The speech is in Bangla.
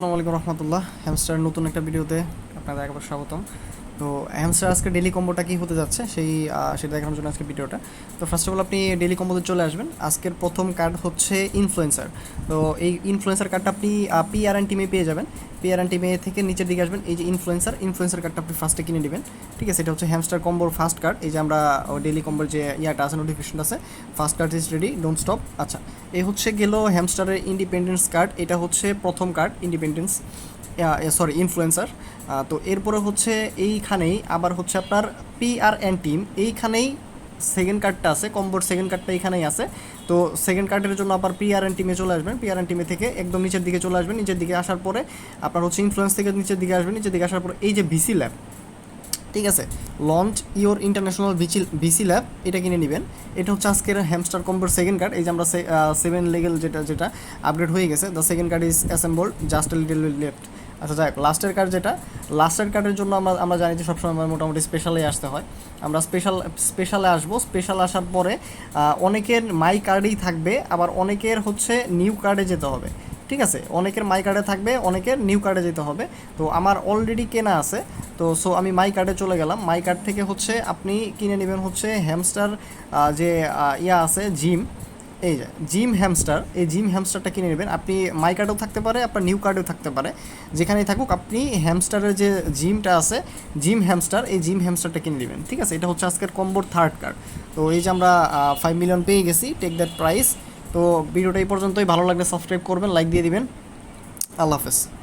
আসসালামু আলাইকুম রহমতুল্লাহ। হ্যামস্টার নতুন একটা ভিডিওতে আপনাদের একবার স্বাগতম। তো হ্যামস্টার আজকে ডেলি কম্বোটা কী হতে যাচ্ছে? সেই সেটা দেখানোর জন্য আজকে ভিডিওটা তো ফার্স্ট অফ অল আপনি ডেলি কম্বোতে চলে আসবেন। আজকের প্রথম কার্ড হচ্ছে ইনফ্লুয়েন্সার তো এই ইনফ্লুয়েন্সার কার্ডটা আপনি পি আর অ্যান্ড টিমে পেয়ে যাবেন। পিআর অ্যান্ড টিমে থেকে নিচের দিকে আসবেন। এই যে ইনফ্লুয়েন্সার ইনফ্লুয়েন্সার কার্ডটা আপনি ফার্স্টে কিনে নেবেন। ঠিক আছে? এটা হচ্ছে হ্যামস্টার কম্বোর ফার্স্ট কার্ড এই যে আমরা ডেলি কম্বোর যে ইয়াটা আছে নোটিফিকেশন আছে first card is ready don't stop আচ্ছা এই হচ্ছে গেল হ্যামস্টারের ইন্ডিপেন্ডেন্স কার্ড এটা হচ্ছে প্রথম কার্ড ইন্ডিপেন্ডেন্স সরি ইনফ্লুয়েন্সার তো এরপরে হচ্ছে এইখানেই আবার হচ্ছে আপনার পি আর এন টিম এইখানেই সেকেন্ড কার্ডটা আছে কম্বোর সেকেন্ড কার্ডটা এখানেই আছে। তো সেকেন্ড কার্ডের জন্য আবার পি আর এন টিমে চলে আসবেন। পি আর এন টিমে থেকে একদম নিচের দিকে চলে আসবেন। নিচের দিকে আসার পরে আপনার হচ্ছে ইনফ্লুয়েন্স থেকে নিচের দিকে আসবেন। নিচের দিকে আসার পরে এই যে ভিসি ল্যাব ঠিক আছে? Launch your international VC VC lab এটা কিনে নেবেন। এটা হচ্ছে আজকের হ্যামস্টার কম্বোর সেকেন্ড কার্ড এই যে আমরা সেভেন লেভেল যেটা যেটা আপডেট হয়ে গেছে the second card is assembled just little left আচ্ছা যাই লাস্টের কার্ড যেটা, লাস্টের কার্ডের জন্য আমরা আমরা জানি যে সবসময় মোটামুটি স্পেশালে আসতে হয়। আমরা স্পেশাল স্পেশালে আসব। স্পেশাল আসার পরে অনেকের মাই কার্ডেই থাকবে, আবার অনেকের হচ্ছে নিউ কার্ডে যেতে হবে। ঠিক আছে? অনেকের মাই কার্ডে থাকবে, অনেকের নিউ কার্ডে যেতে হবে। তো আমার অলরেডি কেনা আছে। তো সো আমি মাই কার্ডে চলে গেলাম। মাই কার্ড থেকে হচ্ছে আপনি কিনে নেবেন হচ্ছে হ্যামস্টার যে ইয়া আছে জিম এই যে, জিম হ্যামস্টার, এই জিম হ্যামস্টারটা কিনে নেবেন। আপনি মাই কার্ডেও থাকতে পারে, আপনার নিউ কার্ডেও থাকতে পারে। যেখানেই থাকুক, আপনি হ্যামস্টারের যে জিমটা আছে, জিম হ্যামস্টার, এই জিম হ্যামস্টারটা কিনে নেবেন। ঠিক আছে? এটা হচ্ছে আজকের কম্বোর থার্ড কার্ড। তো এই যে আমরা ফাইভ মিলিয়ন পেয়ে গেছি টেক দ্যাট প্রাইস তো ভিডিওটা এই পর্যন্তই। ভালো লাগলে সাবস্ক্রাইব করবেন লাইক দিয়ে দিবেন। আল্লাহ হাফেজ।